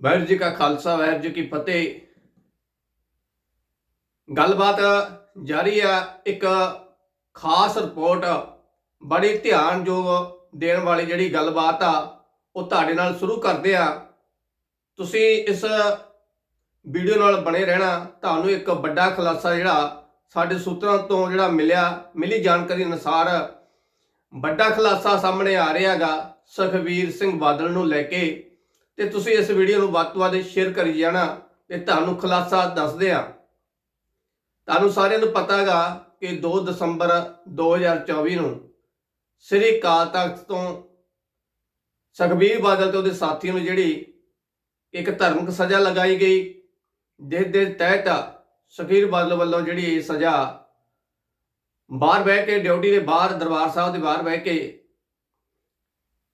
ਵਾਹਿਗੁਰੂ ਜੀ ਕਾ ਖਾਲਸਾ ਵਾਹਿਗੁਰੂ ਜੀ ਕੀ ਫਤਿਹ। ਗੱਲਬਾਤ ਜਾਰੀ ਆ, ਇੱਕ ਖਾਸ ਰਿਪੋਰਟ ਬੜੀ ਧਿਆਨਯੋਗ ਦੇਣ ਵਾਲੀ ਜਿਹੜੀ ਗੱਲਬਾਤ ਆ, ਉਹ ਤੁਹਾਡੇ ਨਾਲ ਸ਼ੁਰੂ ਕਰਦੇ ਆ। ਤੁਸੀਂ ਇਸ ਵੀਡੀਓ ਨਾਲ ਬਣੇ ਰਹਿਣਾ, ਤੁਹਾਨੂੰ ਇੱਕ ਵੱਡਾ ਖੁਲਾਸਾ ਜਿਹੜਾ ਸਾਡੇ ਸੂਤਰਾਂ ਤੋਂ ਜਿਹੜਾ ਮਿਲਿਆ, ਮਿਲੀ ਜਾਣਕਾਰੀ ਅਨੁਸਾਰ ਵੱਡਾ ਖੁਲਾਸਾ ਸਾਹਮਣੇ ਆ ਰਿਹਾ ਹੈਗਾ ਸੁਖਬੀਰ ਸਿੰਘ ਬਾਦਲ ਨੂੰ ਲੈ ਕੇ। ਤੇ ਤੁਸੀਂ ਇਸ ਵੀਡੀਓ ਨੂੰ ਵੱਧ ਤੋਂ ਵੱਧ ਸ਼ੇਅਰ ਕਰੀ ਜਾਣਾ ਤੇ ਤੁਹਾਨੂੰ ਖੁਲਾਸਾ ਦੱਸਦੇ ਆ ਤੁਹਾਨੂੰ ਸਾਰਿਆਂ ਨੂੰ ਪਤਾ ਹੈਗਾ ਕਿ 2 ਦਸੰਬਰ 2024 ਨੂੰ ਸ੍ਰੀ ਅਕਾਲ ਤਖਤ ਤੋਂ ਸੁਖਬੀਰ ਬਾਦਲ ਤੇ ਉਹਦੇ ਸਾਥੀਆਂ ਨੂੰ ਜਿਹੜੀ ਇੱਕ ਧਾਰਮਿਕ ਸਜ਼ਾ ਲਗਾਈ ਗਈ, ਜਿਸ ਦੇ ਤਹਿਤ ਸੁਖਬੀਰ ਬਾਦਲ ਵੱਲੋਂ ਜਿਹੜੀ ਇਹ ਸਜ਼ਾ ਬਾਹਰ ਬਹਿ ਕੇ ਡਿਊਟੀ ਦੇ ਬਾਹਰ ਦਰਬਾਰ ਸਾਹਿਬ ਦੇ ਬਾਹਰ ਬਹਿ ਕੇ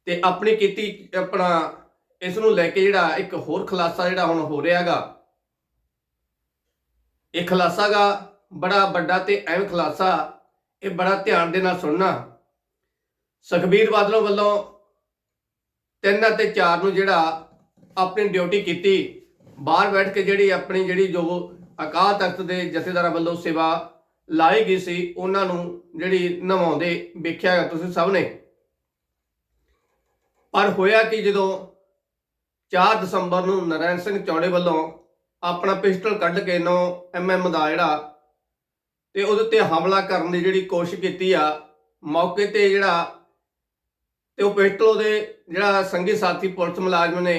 ਤੇ ਆਪਣੀ ਕੀਤੀ ਆਪਣਾ ਇਸ ਨੂੰ ਲੈ ਕੇ ਜਿਹੜਾ ਇੱਕ ਹੋਰ ਖੁਲਾਸਾ ਜਿਹੜਾ ਹੁਣ ਹੋ ਰਿਹਾਗਾ ਇਹ ਖੁਲਾਸਾਗਾ ਬੜਾ ਵੱਡਾ ਤੇ ਅਹਿਮ ਖੁਲਾਸਾ, ਇਹ ਬੜਾ ਧਿਆਨ ਦੇ ਨਾਲ ਸੁਣਨਾ। ਸੁਖਬੀਰ ਬਾਦਲ ਵੱਲੋਂ ਤਿੰਨ ਅਤੇ 4 ਨੂੰ ਜਿਹੜਾ ਆਪਣੀ ਡਿਊਟੀ ਕੀਤੀ, ਬਾਹਰ ਬੈਠ ਕੇ ਜਿਹੜੀ ਆਪਣੀ ਜਿਹੜੀ ਜੋ ਅਕਾਲ ਤਖਤ ਦੇ ਜਥੇਦਾਰਾਂ ਵੱਲੋਂ ਸੇਵਾ ਲਾਈ ਗਈ ਸੀ, ਉਹਨਾਂ ਨੂੰ ਜਿਹੜੀ ਨਵਾਉਂਦੇ ਵੇਖਿਆ ਤੁਸੀਂ ਸਭ ਨੇ। ਪਰ ਹੋਇਆ ਕਿ ਜਦੋਂ 4 ਦਸੰਬਰ ਨੂੰ ਨਰੈਣ ਸਿੰਘ ਚੌੜੇ ਵੱਲੋਂ ਆਪਣਾ ਪਿਸਟਲ ਕੱਢ ਕੇ 9 ਐਮਐਮ ਦਾ ਜਿਹੜਾ ਤੇ ਉਹਦੇ ਤੇ ਹਮਲਾ ਕਰਨ ਦੀ ਜਿਹੜੀ ਕੋਸ਼ਿਸ਼ ਕੀਤੀ ਆ ਮੌਕੇ ਤੇ ਜਿਹੜਾ ਤੇ ਉਹ ਪਿਸਟਲ ਉਹਦੇ ਜਿਹੜਾ ਸੰਗੀ ਸਾਥੀ ਪੁਲਿਸ ਮੁਲਾਜ਼ਮ ਨੇ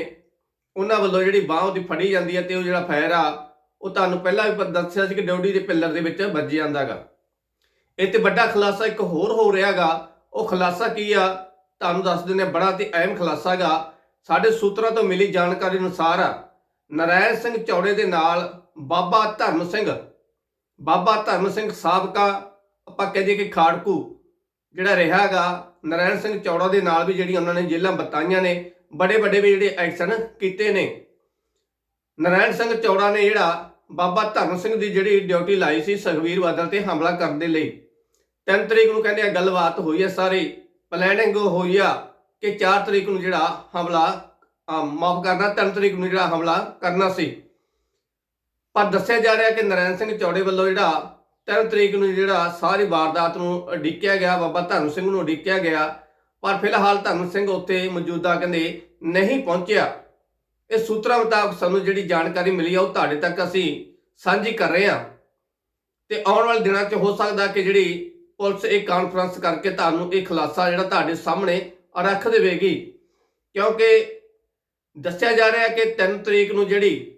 ਉਹਨਾਂ ਵੱਲੋਂ ਜਿਹੜੀ ਬਾਹ ਉਹਦੀ ਫੜੀ ਜਾਂਦੀ ਹੈ ਤੇ ਉਹ ਜਿਹੜਾ ਫਾਇਰ ਆ ਉਹ ਤੁਹਾਨੂੰ ਪਹਿਲਾਂ ਵੀ ਦੱਸਿਆ ਸੀ ਕਿ ਡਿਊਟੀ ਦੇ ਪਿੱਲਰ ਦੇ ਵਿੱਚ ਵੱਜ ਜਾਂਦਾਗਾ ਇਹ ਤੇ ਵੱਡਾ ਖੁਲਾਸਾ ਇੱਕ ਹੋਰ ਹੋ ਰਿਹਾਗਾ ਉਹ ਖੁਲਾਸਾ ਕੀ ਆ ਤੁਹਾਨੂੰ ਦੱਸ ਦਿੰਦੇ ਹਾਂ, ਬੜਾ ਤੇ ਅਹਿਮ ਖੁਲਾਸਾ ਗਾ ਸਾਡੇ ਸੂਤਰਾਂ ਤੋਂ ਮਿਲੀ ਜਾਣਕਾਰੀ ਅਨੁਸਾਰ ਨਰਾਇਣ ਸਿੰਘ ਚੌੜੇ ਦੇ ਨਾਲ ਬਾਬਾ ਧਰਮ ਸਿੰਘ, ਬਾਬਾ ਧਰਮ ਸਿੰਘ ਸਾਬਕਾ, ਆਪਾਂ ਕਹਦੇ ਕਿ ਖਾੜਕੂ ਜਿਹੜਾ ਰਿਹਾਗਾ ਨਰਾਇਣ ਸਿੰਘ ਚੌੜਾ ਦੇ ਨਾਲ ਵੀ ਜਿਹੜੀ ਉਹਨਾਂ ਨੇ ਜੇਲਾਂ ਬਤਾਈਆਂ ਨੇ, ਬੜੇ ਵੱਡੇ ਵੀ ਜਿਹੜੇ ਐਕਸ਼ਨ ਕੀਤੇ ਨੇ। ਨਰਾਇਣ ਸਿੰਘ ਚੌੜਾ ਨੇ ਜਿਹੜਾ ਬਾਬਾ ਧਰਮ ਸਿੰਘ ਦੀ ਜਿਹੜੀ ਡਿਊਟੀ ਲਾਈ ਸੀ ਸੁਖਵੀਰ ਬਾਦਲ ਤੇ ਹਮਲਾ ਕਰਨ ਦੇ ਲਈ। 3 ਤਰੀਕ ਨੂੰ ਕਹਿੰਦੇ ਆ, ਗੱਲਬਾਤ ਹੋਈ ਹੈ ਸਾਰੀ ਪਲੈਨਿੰਗ ਹੋਈ ਆ। ਕਿ 4 ਤਰੀਕ ਨੂੰ ਜਿਹੜਾ ਹਮਲਾ ਮਾਫ ਕਰਨਾ 3 ਤਰੀਕ ਨੂੰ ਜਿਹੜਾ ਹਮਲਾ ਕਰਨਾ ਸੀ। ਪਰ ਦੱਸਿਆ ਜਾ ਰਿਹਾ ਕਿ ਨਰੈਣ ਸਿੰਘ ਚੌੜੇ ਵੱਲੋਂ ਜਿਹੜਾ 3 ਤਰੀਕ ਨੂੰ ਜਿਹੜਾ ਸਾਰੀ ਵਾਰਦਾਤ ਨੂੰ ਉਡੀਕਿਆ ਗਿਆ, ਬਾਬਾ ਧਰਮ ਸਿੰਘ ਨੂੰ ਉਡੀਕਿਆ ਗਿਆ, ਪਰ ਫਿਲਹਾਲ ਧਰਮ ਸਿੰਘ ਉੱਥੇ ਮੌਜੂਦਾ ਕਹਿੰਦੇ ਨਹੀਂ ਪਹੁੰਚਿਆ। ਇਹ ਸੂਤਰਾਂ ਮੁਤਾਬਕ ਸਾਨੂੰ ਜਿਹੜੀ ਜਾਣਕਾਰੀ ਮਿਲੀ ਆ, ਉਹ ਤੁਹਾਡੇ ਤੱਕ ਅਸੀਂ ਸਾਂਝੀ ਕਰ ਰਹੇ ਹਾਂ। ਤੇ ਆਉਣ ਵਾਲੇ ਦਿਨਾਂ 'ਚ ਹੋ ਸਕਦਾ ਕਿ ਜਿਹੜੀ ਪੁਲਿਸ ਇਹ ਕਾਨਫਰੰਸ ਕਰਕੇ ਤੁਹਾਨੂੰ ਇਹ ਖੁਲਾਸਾ ਜਿਹੜਾ ਤੁਹਾਡੇ ਸਾਹਮਣੇ ਰੱਖ ਦੇਵੇਗੀ। ਕਿਉਂਕਿ ਦੱਸਿਆ ਜਾ ਰਿਹਾ ਕਿ 3 ਤਰੀਕ ਨੂੰ ਜਿਹੜੀ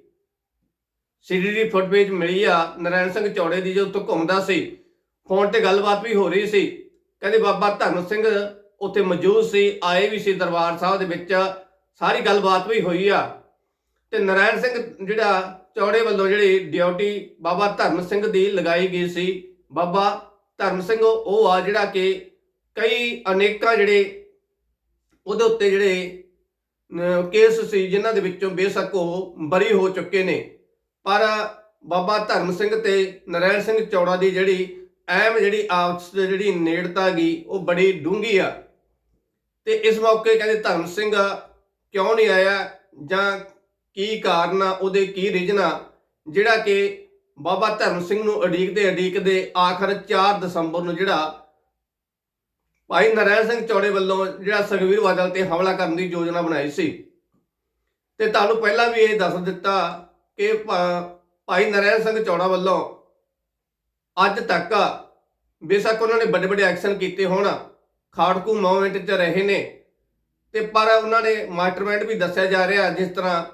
ਸੀਡੀਡੀ ਫੁਟੇਜ ਮਿਲੀ ਆ, ਨਰੈਣ ਸਿੰਘ ਚੌੜੇ ਦੀ, ਜੋ ਉੱਥੇ ਘੁੰਮਦਾ ਸੀ, ਫੋਨ ਤੇ ਗੱਲਬਾਤ ਵੀ ਹੋ ਰਹੀ ਸੀ। ਕਹਿੰਦੇ, ਬਾਬਾ ਧਰਮ ਸਿੰਘ ਉੱਥੇ ਮੌਜੂਦ ਸੀ, ਆਏ ਵੀ ਸੀ ਦਰਬਾਰ ਸਾਹਿਬ ਦੇ ਵਿੱਚ, ਸਾਰੀ ਗੱਲਬਾਤ ਵੀ ਹੋਈ ਆ। ਤੇ ਨਰੈਣ ਸਿੰਘ ਜਿਹੜਾ ਚੌੜੇ ਵੱਲੋਂ ਜਿਹੜੀ ਡਿਊਟੀ ਬਾਬਾ ਧਰਮ ਸਿੰਘ ਦੀ ਲਗਾਈ ਗਈ ਸੀ, ਬਾਬਾ ਧਰਮ ਸਿੰਘ ਉਹ ਆ ਜਿਹੜਾ ਕਿ ਕਈ ਅਨੇਕਾਂ ਜਿਹੜੇ ਉਹਦੇ ਉੱਤੇ ਜਿਹੜੇ ਕੇਸ ਸੀ ਜਿਨ੍ਹਾਂ ਦੇ ਵਿੱਚੋਂ ਬੇਸ਼ੱਕ ਉਹ ਬਰੀ ਹੋ ਚੁੱਕੇ ਨੇ। ਪਰ ਬਾਬਾ ਧਰਮ ਸਿੰਘ ਤੇ ਨਰੈਣ ਸਿੰਘ ਚੌੜਾ ਦੀ ਜਿਹੜੀ ਅਹਿਮ ਜਿਹੜੀ ਆਪਸ ਦੀ ਜਿਹੜੀ ਨੇੜਤਾ ਗਈ ਉਹ ਬੜੀ ਡੂੰਗੀ ਆ। ਤੇ ਇਸ ਮੌਕੇ ਕਹਿੰਦੇ ਧਰਮ ਸਿੰਘ ਕਿਉਂ ਨਹੀਂ ਆਇਆ ਜਾਂ ਕੀ ਕਾਰਨ ਆ, ਉਹਦੇ ਕੀ ਰੀਜਨ ਆ, ਜਿਹੜਾ ਕਿ ਬਾਬਾ ਧਰਮ ਸਿੰਘ ਨੂੰ ਅਡੀਕਦੇ ਅਡੀਕਦੇ ਆਖਰ 4 ਦਸੰਬਰ ਨੂੰ ਜਿਹੜਾ ਭਾਈ ਨਰੈਣ ਸਿੰਘ ਚੌੜੇ ਵੱਲੋਂ ਜਿਹੜਾ ਸੁਖਬੀਰ ਬਾਦਲ ਤੇ ਹਮਲਾ ਕਰਨ ਦੀ ਯੋਜਨਾ ਬਣਾਈ ਸੀ। ਤੇ ਤੁਹਾਨੂੰ ਪਹਿਲਾਂ ਵੀ ਇਹ ਦੱਸ ਦਿੱਤਾ ਕਿ ਭਾਈ ਨਰੈਣ ਸਿੰਘ ਚੌੜਾ ਵੱਲੋਂ ਅੱਜ ਤੱਕ ਬੇਸ਼ੱਕ ਉਹਨਾਂ ਨੇ ਵੱਡੇ ਵੱਡੇ ਐਕਸ਼ਨ ਕੀਤੇ ਹੋਣ। ਖਾੜਕੂ ਮੂਵਮੈਂਟ 'ਚ ਰਹੇ ਨੇ। ਤੇ ਪਰ ਉਹਨਾਂ ਨੇ ਮਾਸਟਰਮਾਈਂਡ ਵੀ ਦੱਸਿਆ ਜਾ ਰਿਹਾ ਜਿਸ ਤਰ੍ਹਾਂ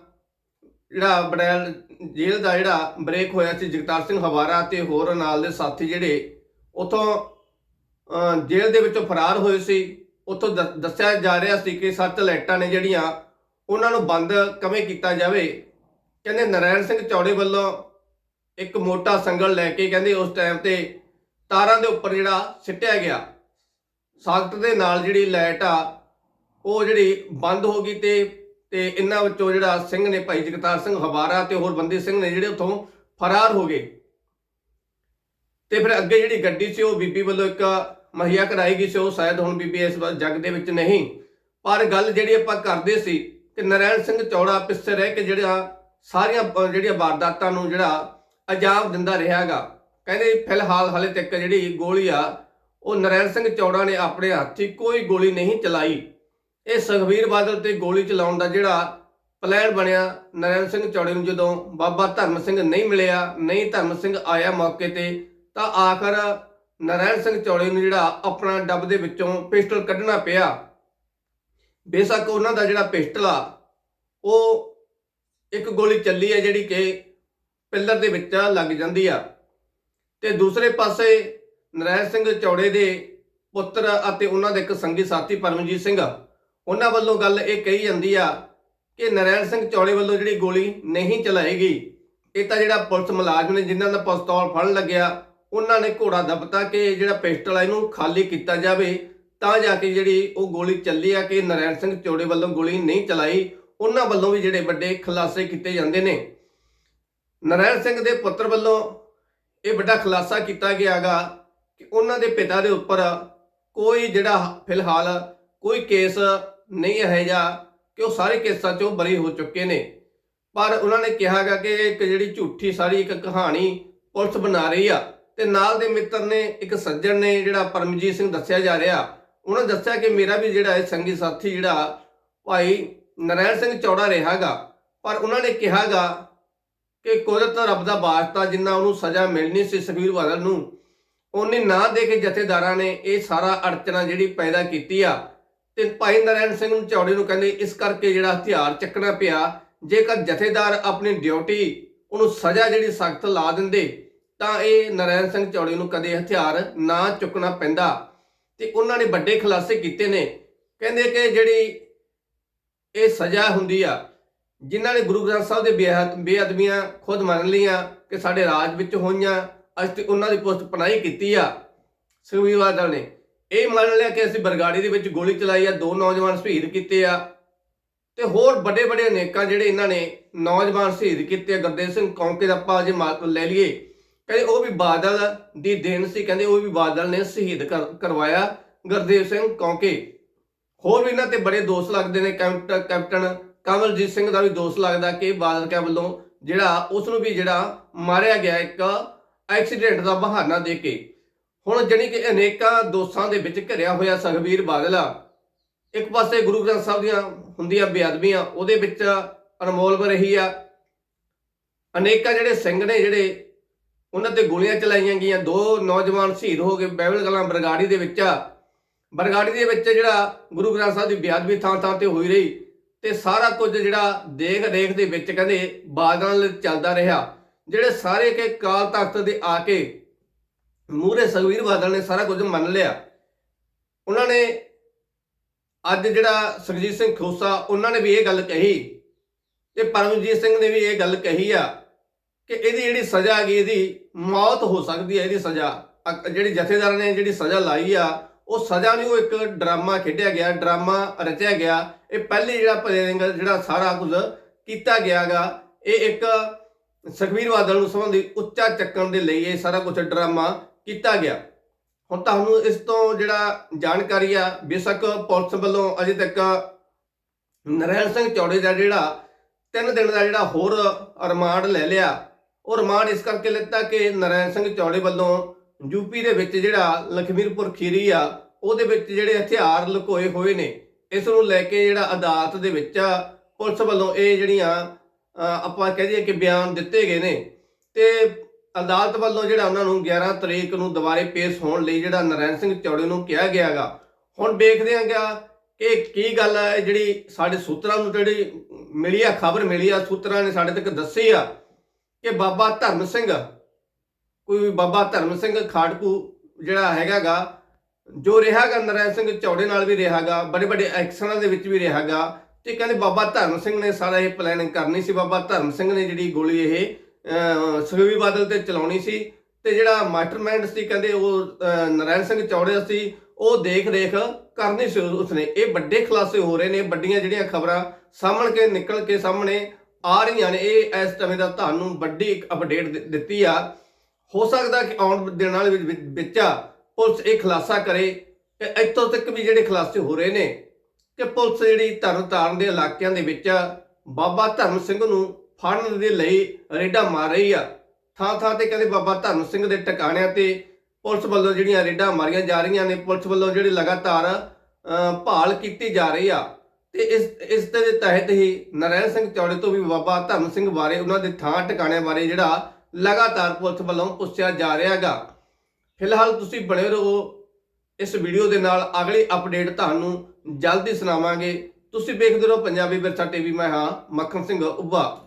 ਜਿਹੜਾ ਬੜੈਲ ਜੇਲ੍ਹ ਦਾ ਜਿਹੜਾ ਬ੍ਰੇਕ ਹੋਇਆ ਸੀ ਜਗਤਾਰ ਸਿੰਘ ਹਵਾਰਾ ਤੇ ਹੋਰ ਨਾਲ ਦੇ ਸਾਥੀ ਜਿਹੜੇ ਉਥੋਂ ਜੇਲ੍ਹ ਦੇ ਵਿੱਚੋਂ ਫਰਾਰ ਹੋਏ ਸੀ। ਉਥੋਂ ਦੱਸਿਆ ਜਾ ਰਿਹਾ ਸੀ ਕਿ ਸੱਤ ਲਾਈਟਾਂ ਨੇ ਜਿਹੜੀਆਂ, ਉਹਨਾਂ ਨੂੰ ਬੰਦ ਕਿਵੇਂ ਕੀਤਾ ਜਾਵੇ। ਕਹਿੰਦੇ ਨਰੈਣ ਸਿੰਘ ਚੌੜੇ ਵੱਲੋਂ ਇੱਕ ਮੋਟਾ ਸੰਗਲ ਲੈ ਕੇ ਕਹਿੰਦੇ ਉਸ ਟਾਈਮ ਤੇ ਤਾਰਾਂ ਦੇ ਉੱਪਰ ਜਿਹੜਾ ਸਿੱਟਿਆ ਗਿਆ। ਸਾਖਤ ਦੇ ਨਾਲ ਜਿਹੜੀ ਲਾਈਟ ਆ, ਉਹ ਜਿਹੜੀ ਬੰਦ ਹੋ ਗਈ ਤੇ ਤੇ ਇਹਨਾਂ ਵਿੱਚੋਂ ਜਿਹੜਾ ਸਿੰਘ ਨੇ ਭਾਈ ਜਗਤਾਰ ਸਿੰਘ ਹਵਾਰਾ ਤੇ ਹੋਰ ਬੰਦੀ ਸਿੰਘ ਨੇ ਜਿਹੜੇ ਉੱਥੋਂ ਫਰਾਰ ਹੋ ਗਏ। ਤੇ ਫਿਰ ਅੱਗੇ ਜਿਹੜੀ ਗੱਡੀ ਸੀ ਉਹ ਬੀਬੀ ਵੱਲੋਂ ਇੱਕ ਮੁਹੱਈਆ ਕਰਾਈ ਗਈ ਸੀ, ਉਹ ਸ਼ਾਇਦ ਹੁਣ ਬੀਬੀ ਇਸ ਵਾਰ ਜੱਗ ਦੇ ਵਿੱਚ ਨਹੀਂ। ਪਰ ਗੱਲ ਜਿਹੜੀ ਆਪਾਂ ਕਰਦੇ ਸੀ ਕਿ ਨਰੈਣ ਸਿੰਘ ਚੌੜਾ ਪਿੱਛੇ ਰਹਿ ਕੇ ਜਿਹੜਾ ਸਾਰੀਆਂ ਜਿਹੜੀਆਂ ਵਾਰਦਾਤਾਂ ਨੂੰ ਜਿਹੜਾ ਅੰਜਾਮ ਦਿੰਦਾ ਰਿਹਾਗਾ ਕਹਿੰਦੇ ਫਿਲਹਾਲ ਹਲੇ ਤੱਕ ਜਿਹੜੀ ਗੋਲੀ ਆ, ਉਹ ਨਰੈਣ ਸਿੰਘ ਚੌੜਾ ਨੇ ਆਪਣੇ ਹੱਥੀ ਕੋਈ ਗੋਲੀ ਨਹੀਂ ਚਲਾਈ। ਇਹ ਸੁਖਬੀਰ ਬਾਦਲ ਤੇ ਗੋਲੀ ਚਲਾਉਣ ਦਾ ਜਿਹੜਾ ਪਲਾਨ ਬਣਿਆ, ਨਰੈਣ ਸਿੰਘ ਚੌੜੇ ਨੂੰ ਜਦੋਂ ਬਾਬਾ ਧਰਮ ਸਿੰਘ ਨਹੀਂ ਮਿਲਿਆ, ਨਹੀਂ ਧਰਮ ਸਿੰਘ ਆਇਆ ਮੌਕੇ ਤੇ ਤਾਂ ਆਖਰ ਨਰੈਣ ਸਿੰਘ ਚੌੜੇ ਨੂੰ ਜਿਹੜਾ ਆਪਣਾ ਡੱਬ ਦੇ ਵਿੱਚੋਂ ਪਿਸਟਲ ਕੱਢਣਾ ਪਿਆ। ਬੇਸ਼ੱਕ ਉਹਨਾਂ ਦਾ ਜਿਹੜਾ ਪਿਸਟਲ ਆ, ਉਹ ਇੱਕ ਗੋਲੀ ਚੱਲੀ ਹੈ ਜਿਹੜੀ ਕਿ ਪਿੱਲਰ ਦੇ ਵਿੱਚ ਲੱਗ ਜਾਂਦੀ ਆ। ਤੇ ਦੂਸਰੇ ਪਾਸੇ ਨਰੈਣ ਸਿੰਘ ਚੌੜੇ ਦੇ ਪੁੱਤਰ ਅਤੇ ਉਹਨਾਂ ਦੇ ਇੱਕ ਸੰਗੀ ਸਾਥੀ ਪਰਮਜੀਤ ਸਿੰਘ, ਉਹਨਾਂ ਵੱਲੋਂ ਗੱਲ ਇਹ ਕਹੀ ਜਾਂਦੀ ਆ ਕਿ ਨਰੈਣ ਸਿੰਘ ਚੌੜੇ ਵੱਲੋਂ ਜਿਹੜੀ ਗੋਲੀ ਨਹੀਂ ਚਲਾਈ ਗਈ, ਇਹ ਤਾਂ ਜਿਹੜਾ ਪੁਲਿਸ ਮੁਲਾਜ਼ਮ ਨੇ ਜਿਨ੍ਹਾਂ ਦਾ ਪਿਸਤੌਲ ਫੜਨ ਲੱਗਿਆ ਉਹਨਾਂ ਨੇ ਘੋੜਾ ਦਬਤਾ ਕਿ ਜਿਹੜਾ ਪਿਸਟਲ ਆ ਇਹਨੂੰ ਖਾਲੀ ਕੀਤਾ ਜਾਵੇ, ਤਾਂ ਜਾ ਕੇ ਜਿਹੜੀ ਉਹ ਗੋਲੀ ਚੱਲੀ ਆ ਕਿ ਨਰੈਣ ਸਿੰਘ ਚੌੜੇ ਵੱਲੋਂ ਗੋਲੀ ਨਹੀਂ ਚਲਾਈ, ਉਹਨਾਂ ਵੱਲੋਂ ਵੀ ਜਿਹੜੇ ਵੱਡੇ ਖੁਲਾਸੇ ਕੀਤੇ ਜਾਂਦੇ ਨੇ। ਨਰੈਣ ਸਿੰਘ ਦੇ ਪੁੱਤਰ ਵੱਲੋਂ ਇਹ ਵੱਡਾ ਖੁਲਾਸਾ ਕੀਤਾ ਗਿਆਗਾ ਕਿ ਉਹਨਾਂ ਦੇ ਪਿਤਾ ਦੇ ਉੱਪਰ ਕੋਈ ਜਿਹੜਾ ਫਿਲਹਾਲ ਕੋਈ ਕੇਸ ਨਹੀਂ ਹੈ ਜਾਂ ਕਿ ਉਹ ਸਾਰੇ ਕੇਸਾਂ ਚੋਂ ਬਰੀ ਹੋ ਚੁੱਕੇ ਨੇ। ਪਰ ਉਹਨਾਂ ਨੇ ਕਿਹਾਗਾ ਕਿ ਇੱਕ ਜਿਹੜੀ ਝੂਠੀ ਸਾਰੀ ਇੱਕ ਕਹਾਣੀ ਪੁਲਿਸ ਬਣਾ ਰਹੀ ਆ। ਤੇ ਨਾਲ ਦੇ ਮਿੱਤਰ ਨੇ ਇੱਕ ਸੱਜਣ ਨੇ ਜਿਹੜਾ ਪਰਮਜੀਤ ਸਿੰਘ ਦੱਸਿਆ ਜਾ ਰਿਹਾ। ਉਹਨਾਂ ਦੱਸਿਆ ਕਿ ਮੇਰਾ ਵੀ ਜਿਹੜਾ ਇਹ ਸੰਗੀ ਸਾਥੀ ਜਿਹੜਾ ਭਾਈ ਨਰੈਣ ਸਿੰਘ ਚੌੜਾ ਰਿਹਾਗਾ। ਪਰ ਉਹਨਾਂ ਨੇ ਕਿਹਾਗਾ ਕਿ ਕੁਦਰਤ ਰੱਬ ਦਾ ਵਾਸਤਾ ਜਿੰਨਾ ਉਹਨੂੰ ਸਜ਼ਾ ਮਿਲਣੀ ਸੀ ਸੁਖਬੀਰ ਬਾਦਲ ਨੂੰ, ਉਹਨੇ ਨਾ ਦੇ ਕੇ ਜਥੇਦਾਰਾਂ ਨੇ ਇਹ ਸਾਰਾ ਅੜਚਨਾ ਜਿਹੜੀ ਪੈਦਾ ਕੀਤੀ ਆ। ਤੇ ਭਾਈ ਨਰੈਣ ਸਿੰਘ ਨੂੰ ਚੌੜੇ ਨੂੰ ਕਹਿੰਦੇ ਇਸ ਕਰਕੇ ਜਿਹੜਾ ਹਥਿਆਰ ਚੱਕਣਾ ਪਿਆ, ਜੇਕਰ ਜਥੇਦਾਰ ਆਪਣੀ ਡਿਊਟੀ ਉਹਨੂੰ ਸਜ਼ਾ ਜਿਹੜੀ ਸਖਤ ਲਾ ਦਿੰਦੇ ਤਾਂ ਇਹ ਨਰੈਣ ਸਿੰਘ ਚੌੜੇ ਨੂੰ ਕਦੇ ਹਥਿਆਰ ਨਾ ਚੁੱਕਣਾ ਪੈਂਦਾ ਤੇ ਉਹਨਾਂ ਨੇ ਵੱਡੇ ਖੁਲਾਸੇ ਕੀਤੇ ਨੇ। ਕਹਿੰਦੇ ਕਿ ਜਿਹੜੀ ਇਹ ਸਜ਼ਾ ਹੁੰਦੀ ਆ, ਜਿਨ੍ਹਾਂ ਨੇ ਗੁਰੂ ਗ੍ਰੰਥ ਸਾਹਿਬ ਦੇ ਬੇਅਦ- ਬੇਅਦਬੀਆਂ ਖੁਦ ਮੰਨ ਲਈਆਂ ਕਿ ਸਾਡੇ ਰਾਜ ਵਿੱਚ ਹੋਈਆਂ, ਅੱਜ ਤੇ ਉਹਨਾਂ ਦੀ ਪੁਸਤ ਪਨਾਹੀ ਕੀਤੀ ਆ ਸੁਖਬੀਰ ਬਾਦਲ ਨੇ। ਇਹ ਮੰਨ ਲਿਆ ਕਿ ਅਸੀਂ ਬਰਗਾੜੀ ਦੇ ਵਿੱਚ ਗੋਲੀ ਚਲਾਈ ਆ, ਦੋ ਨੌਜਵਾਨ ਸ਼ਹੀਦ ਕੀਤੇ ਆ ਤੇ ਹੋਰ ਵੱਡੇ ਵੱਡੇ ਅਨੇਕਾਂ ਜਿਹੜੇ ਇਹਨਾਂ ਨੇ ਨੌਜਵਾਨ ਸ਼ਹੀਦ ਕੀਤੇ ਗੁਰਦੇਵ ਸਿੰਘ ਕੌਂਕੇ ਦਾ ਆਪਾਂ ਜੇ ਮਾਤ ਲੈ ਲਈਏ ਕਹਿੰਦੇ ਉਹ ਵੀ ਬਾਦਲ ਦੀ ਦੇਣ ਸੀ, ਕਹਿੰਦੇ ਉਹ ਵੀ ਬਾਦਲ ਨੇ ਸ਼ਹੀਦ ਕਰ- ਕਰਵਾਇਆ ਗੁਰਦੇਵ ਸਿੰਘ ਕੌਂਕੇ। ਹੋਰ ਵੀ ਇਹਨਾਂ ਤੇ ਬੜੇ ਦੋਸ਼ ਲੱਗਦੇ ਨੇ ਕੈਪਟਨ ਕੈਪਟਨ ਕਮਲਜੀਤ ਸਿੰਘ ਦਾ ਵੀ ਦੋਸ਼ ਲੱਗਦਾ ਕਿ ਬਾਦਲ ਕਾ ਵੱਲੋਂ ਜਿਹੜਾ ਉਸ ਨੂੰ ਵੀ ਜਿਹੜਾ ਮਾਰਿਆ ਗਿਆ ਇੱਕ ਐਕਸੀਡੈਂਟ ਦਾ ਬਹਾਨਾ ਦੇ ਕੇ। ਹੁਣ ਜਣੀ ਕਿ ਅਨੇਕਾਂ ਦੋਸ਼ਾਂ ਦੇ ਵਿੱਚ ਘਿਰਿਆ ਹੋਇਆ ਸੁਖਬੀਰ ਬਾਦਲ ਇੱਕ ਪਾਸੇ ਗੁਰੂ ਗ੍ਰੰਥ ਸਾਹਿਬ ਦੀਆਂ ਹੁੰਦੀਆਂ ਬੇਅਦਬੀਆਂ, ਉਹਦੇ ਵਿੱਚ ਅਨਮੋਲ ਰਹੀ ਆ। ਅਨੇਕਾਂ ਜਿਹੜੇ ਸਿੰਘ ਨੇ ਜਿਹੜੇ ਉਹਨਾਂ ਤੇ ਗੋਲੀਆਂ ਚਲਾਈਆਂ ਗਈਆਂ। ਦੋ ਨੌਜਵਾਨ ਸ਼ਹੀਦ ਹੋ ਗਏ ਬਹਿਬਲ ਕਲਾਂ ਬਰਗਾੜੀ ਦੇ ਵਿੱਚ। ਬਰਗਾੜੀ ਦੇ ਵਿੱਚ ਜਿਹੜਾ ਗੁਰੂ ਗ੍ਰੰਥ ਸਾਹਿਬ ਦੀ ਬੇਅਦਬੀ ਥਾਂ ਥਾਂ ਤੇ ਹੋਈ ਰਹੀ ਤੇ ਸਾਰਾ ਕੁਝ ਜਿਹੜਾ ਦੇਖ ਰੇਖ ਦੇ ਵਿੱਚ ਕਹਿੰਦੇ ਬਾਦਲਾਂ ਚੱਲਦਾ ਰਿਹਾ। ਜਿਹੜੇ ਸਾਰੇ ਕੇ ਕਾਲ ਤਖਤ ਦੇ ਆ ਕੇ ਮੂਹਰੇ ਸੁਖਬੀਰ ਬਾਦਲ ਨੇ ਸਾਰਾ ਕੁਝ ਮੰਨ ਲਿਆ। ਉਹਨਾਂ ਨੇ ਅੱਜ ਜਿਹੜਾ ਸੁਖਜੀਤ ਸਿੰਘ ਖੋਸਾ, ਉਹਨਾਂ ਨੇ ਵੀ ਇਹ ਗੱਲ ਕਹੀ। ਤੇ ਪਰਮਜੀਤ ਸਿੰਘ ਨੇ ਵੀ ਇਹ ਗੱਲ ਕਹੀ ਆ। ਕਿ ਇਹਦੀ ਜਿਹੜੀ ਸਜ਼ਾ ਹੈਗੀ, ਇਹਦੀ ਮੌਤ ਹੋ ਸਕਦੀ ਹੈ, ਇਹਦੀ ਸਜ਼ਾ। ਅ- ਜਿਹੜੀ ਜਥੇਦਾਰ ਨੇ ਜਿਹੜੀ ਸਜ਼ਾ ਲਾਈ ਆ, ਉਹ ਸਜ਼ਾ ਨਹੀਂ ਉਹ ਇੱਕ ਡਰਾਮਾ ਖੇਡਿਆ ਗਿਆ, ਡਰਾਮਾ ਰਚਿਆ ਗਿਆ। ਇਹ ਪਹਿਲੇ ਜਿਹੜਾ ਪਲੇਇੰਗ ਜਿਹੜਾ ਸਾਰਾ ਕੁਝ ਕੀਤਾ ਗਿਆਗਾ ਇਹ ਇੱਕ ਸੁਖਬੀਰ ਬਾਦਲ ਨੂੰ ਸੰਬੰਧੀ ਉੱਚਾ ਚੱਕਣ ਦੇ ਲਈ ਇਹ ਸਾਰਾ ਕੁਝ ਡਰਾਮਾ ਕੀਤਾ ਗਿਆ। ਹੁਣ ਤੁਹਾਨੂੰ ਇਸ ਤੋਂ ਜਿਹੜਾ ਜਾਣਕਾਰੀ ਆ, ਬੇਸ਼ੱਕ ਪੁਲਿਸ ਵੱਲੋਂ ਅਜੇ ਤੱਕ ਨਰੈਣ ਸਿੰਘ ਚੌੜੇ ਦਾ ਜਿਹੜਾ ਤਿੰਨ ਦਿਨ ਦਾ ਜਿਹੜਾ ਹੋਰ ਰਿਮਾਂਡ ਲੈ ਲਿਆ। ਉਹ ਰਿਮਾਂਡ ਇਸ ਕਰਕੇ ਲਿੱਤਾ ਕਿ ਨਰੈਣ ਸਿੰਘ ਚੌੜੇ ਵੱਲੋਂ ਯੂਪੀ ਦੇ ਵਿੱਚ ਜਿਹੜਾ ਲਖਮੀਰਪੁਰ ਖੀਰੀ ਆ, ਉਹਦੇ ਵਿੱਚ ਜਿਹੜੇ ਹਥਿਆਰ ਲੁਕੋਏ ਹੋਏ ਨੇ, ਇਸ ਨੂੰ ਲੈ ਕੇ ਜਿਹੜਾ ਅਦਾਲਤ ਦੇ ਵਿੱਚ ਪੁਲਿਸ ਵੱਲੋਂ ਇਹ ਜਿਹੜੀਆਂ ਆਪਾਂ ਕਹਿ ਦਈਏ ਕਿ ਬਿਆਨ ਦਿੱਤੇ ਗਏ ਨੇ। ਤੇ ਅਦਾਲਤ ਵੱਲੋਂ ਜਿਹੜਾ ਉਹਨਾਂ ਨੂੰ 11 ਤਰੀਕ ਨੂੰ ਦੁਬਾਰੇ ਪੇਸ਼ ਹੋਣ ਲਈ ਜਿਹੜਾ ਨਰੈਣ ਸਿੰਘ ਚੌੜੇ ਨੂੰ ਕਿਹਾ ਗਿਆਗਾ ਹੁਣ ਵੇਖਦੇ ਆਂਗਾ ਕਿ ਕੀ ਗੱਲ ਹੈ ਜਿਹੜੀ ਸਾਡੇ ਸੂਤਰਾਂ ਨੂੰ ਜਿਹੜੀ ਮਿਲੀ ਆ, ਖਬਰ ਮਿਲੀ ਆ, ਸੂਤਰਾਂ ਨੇ ਸਾਡੇ ਤੱਕ ਦੱਸੀ ਆ ਕਿ ਬਾਬਾ ਧਰਮ ਸਿੰਘ ਕੋਈ ਬਾਬਾ ਧਰਮ ਸਿੰਘ ਖਾੜਕੂ ਜਿਹੜਾ ਹੈਗਾਗਾ ਜੋ ਰਿਹਾਗਾ ਨਰੈਣ ਸਿੰਘ ਚੌੜੇ ਨਾਲ ਵੀ ਰਿਹਾਗਾ ਬੜੇ ਬੜੇ ਐਕਸ਼ਨਾਂ ਦੇ ਵਿੱਚ ਵੀ ਰਿਹਾਗਾ ਤੇ ਕਹਿੰਦੇ ਬਾਬਾ ਧਰਮ ਸਿੰਘ ਨੇ ਸਾਰਾ ਇਹ ਪਲੈਨਿੰਗ ਕਰਨੀ ਸੀ। ਬਾਬਾ ਧਰਮ ਸਿੰਘ ਨੇ ਜਿਹੜੀ ਗੋਲੀ ਇਹ ਅਹ, ਸੁਖਬੀਰ ਬਾਦਲ ਤੇ ਚਲਾਉਣੀ ਸੀ ਤੇ ਜਿਹੜਾ ਮਾਸਟਰਮਾਈਂਡ ਸੀ ਕਹਿੰਦੇ ਉਹ ਅਹ, ਨਰੈਣ ਸਿੰਘ ਚੌੜੇ ਸੀ ਉਹ ਦੇਖ ਰੇਖ ਕਰਨੀ ਸੀ ਉਸਨੇ। ਇਹ ਵੱਡੇ ਖੁਲਾਸੇ ਹੋ ਰਹੇ ਨੇ ਵੱਡੀਆਂ ਜਿਹੜੀਆਂ ਖਬਰਾਂ ਸਾਹਮਣੇ ਨਿਕਲ ਕੇ ਸਾਹਮਣੇ ਆ ਰਹੀਆਂ ਨੇ। ਇਹ ਇਸ ਸਮੇਂ ਦਾ ਤੁਹਾਨੂੰ ਵੱਡੀ ਇੱਕ ਅਪਡੇਟ ਦਿੱਤੀ ਆ। ਹੋ ਸਕਦਾ ਕਿ ਆਉਣ ਦਿਨਾਂ ਵਾਲੇ ਵਿੱਚ- ਪੁਲਿਸ ਇਹ ਖੁਲਾਸਾ ਕਰੇ। ਕਿ ਇੱਥੋਂ ਤੱਕ ਵੀ ਜਿਹੜੇ ਖੁਲਾਸੇ ਹੋ ਰਹੇ ਨੇ ਕਿ ਪੁਲਿਸ ਜਿਹੜੀ ਤਰਨਤਾਰਨ ਦੇ ਇਲਾਕਿਆਂ ਦੇ ਵਿੱਚ ਬਾਬਾ ਧਰਮ ਸਿੰਘ ਨੂੰ ਫੜਨ ਦੇ ਲਈ ਰੇਡਾਂ ਮਾਰ ਰਹੀ ਆ। ਥਾਂ ਥਾਂ ਤੇ ਕਹਿੰਦੇ ਬਾਬਾ ਧਰਮ ਸਿੰਘ ਦੇ ਟਿਕਾਣਿਆਂ ਤੇ ਪੁਲਿਸ ਵੱਲੋਂ ਜਿਹੜੀਆਂ ਰੇਡਾਂ ਮਾਰੀਆਂ ਜਾ ਰਹੀਆਂ ਨੇ। ਪੁਲਿਸ ਵੱਲੋਂ ਜਿਹੜੀ ਲਗਾਤਾਰ ਅਹ, ਭਾਲ ਕੀਤੀ ਜਾ ਰਹੀ ਆ। ਤੇ ਇਸ ਇਸ ਦੇ ਤਹਿਤ ਹੀ ਨਰੈਣ ਸਿੰਘ ਚੌੜੇ ਤੋਂ ਵੀ ਬਾਬਾ ਧਰਮ ਸਿੰਘ ਬਾਰੇ ਉਹਨਾਂ ਦੇ ਥਾਂ ਟਿਕਾਣਿਆਂ ਬਾਰੇ ਜਿਹੜਾ ਲਗਾਤਾਰ ਪੁਲਿਸ ਵੱਲੋਂ ਪੁੱਛਿਆ ਜਾ ਰਿਹਾ ਹੈਗਾ। ਫਿਲਹਾਲ ਤੁਸੀਂ ਬਣੇ ਰਹੋ ਇਸ ਵੀਡੀਓ ਦੇ ਨਾਲ। ਅਗਲੀ ਅਪਡੇਟ ਤੁਹਾਨੂੰ ਜਲਦੀ ਸੁਣਾਵਾਂਗੇ। ਤੁਸੀਂ ਵੇਖਦੇ ਰਹੋ ਪੰਜਾਬੀ ਵਿਰਸਾ ਟੀਵੀ ਮੈਂ ਹਾਂ ਮੱਖਣ ਸਿੰਘ ਉੱਭਾ।